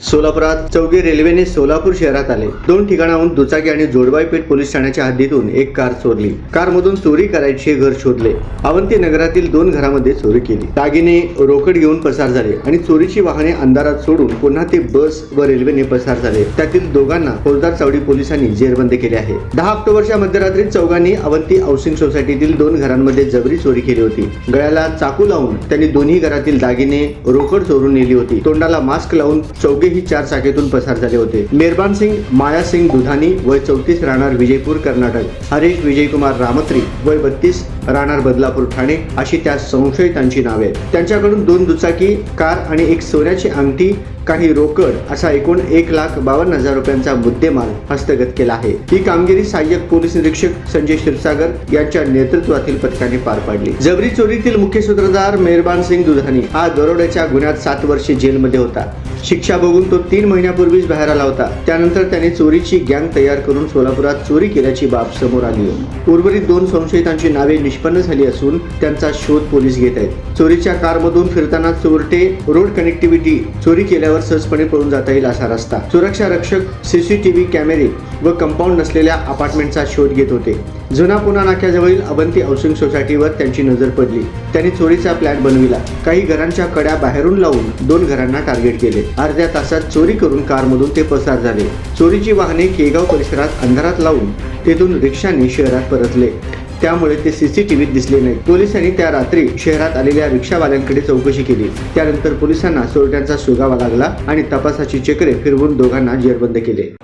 सोलापुरात चौघे रेल्वेने सोलापूर शहरात आले. दोन ठिकाणाहून दुचाकी आणि जोडबाई पेठ पोलीस ठाण्याच्या हद्दीतून एक कार चोरली कारमधून चोरी करायचे घर शोधले. अवंती नगरातील दोन घरामध्ये चोरी केली. दागिने रोकड घेऊन पसार झाले आणि चोरीची वाहने अंधारात सोडून पुन्हा ते बस व रेल्वेने पसार झाले. त्यातील दोघांना फौजदार चावडी पोलिसांनी जेरबंद केले आहे. दहा ऑक्टोबरच्या मध्यरात्री चौघांनी अवंती हाऊसिंग सोसायटीतील दोन घरांमध्ये जबरी चोरी केली होती. गळ्याला चाकू लावून त्यांनी दोन्ही घरातील दागिने रोकड चोरून नेली होती. तोंडाला मास्क लावून चौघे चौघेही चार शाखेतून पसार झाले होते. मेहरबान सिंग माया सिंग दुधानी वय चौतीस राहणार विजयपूर कर्नाटक. हरीश विजयकुमार रामत्री वय बत्तीस राहणार बदलापूर ठाणे अशी त्या संशयितांची नावे. आहेत त्यांच्याकडून दोन दुचाकी कार आणि एक सोन्याची अंगठी काही रोकड असा एकूण एक लाख बावन्न हजार रुपयांचा मुद्देमाल हस्तगत केला आहे. ही कामगिरी सहाय्यक पोलीस निरीक्षक संजय क्षीरसागर यांच्या नेतृत्वातील पथकाने पार पाडली. जबरी चोरीतील मुख्य सूत्रधार मेहरबान सिंग दुधानी हा दरोड्याच्या गुन्ह्यात सात वर्षे जेलमध्ये होता. शिक्षा बघून तो तीन महिन्यापूर्वीच बाहेर आला होता. त्यानंतर त्याने चोरीची गँग तयार करून सोलापुरात चोरी केल्याची बाब समोर आली उर्वरित दोन संशयितांची नावे निष्पन्न झाली असून त्यांचा शोध पोलीस घेत आहेत. चोरीच्या कारमधून फिरताना चोरटे रोड कनेक्टिव्हिटी चोरी केल्यावर सहजपणे पळून जाता येईल असा रस्ता. सुरक्षा रक्षक सीसीटीव्ही कॅमेरे व कंपाऊंड नसलेल्या अपार्टमेंटचा शोध घेत होते. जुना पुणा नाक्याजवळील अवंती हाऊसिंग सोसायटीवर त्यांची नजर पडली. त्यांनी चोरीचा प्लॅन बनविला. काही घरांच्या कड्या बाहेरून लावून दोन घरांना टार्गेट केले. अर्ध्या तासात चोरी करून कारमधून ते पसार झाले. चोरीची वाहने केगाव परिसरात अंधारात लावून तेथून रिक्षाने शहरात परतले. त्यामुळे ते सीसीटीव्हीत दिसले नाही. पोलिसांनी त्या रात्री शहरात आलेल्या रिक्षावाल्यांकडे चौकशी केली. त्यानंतर पोलिसांना चोरट्यांचा सुगावा लागला आणि तपासाची चक्रे फिरवून दोघांना जेरबंद केले.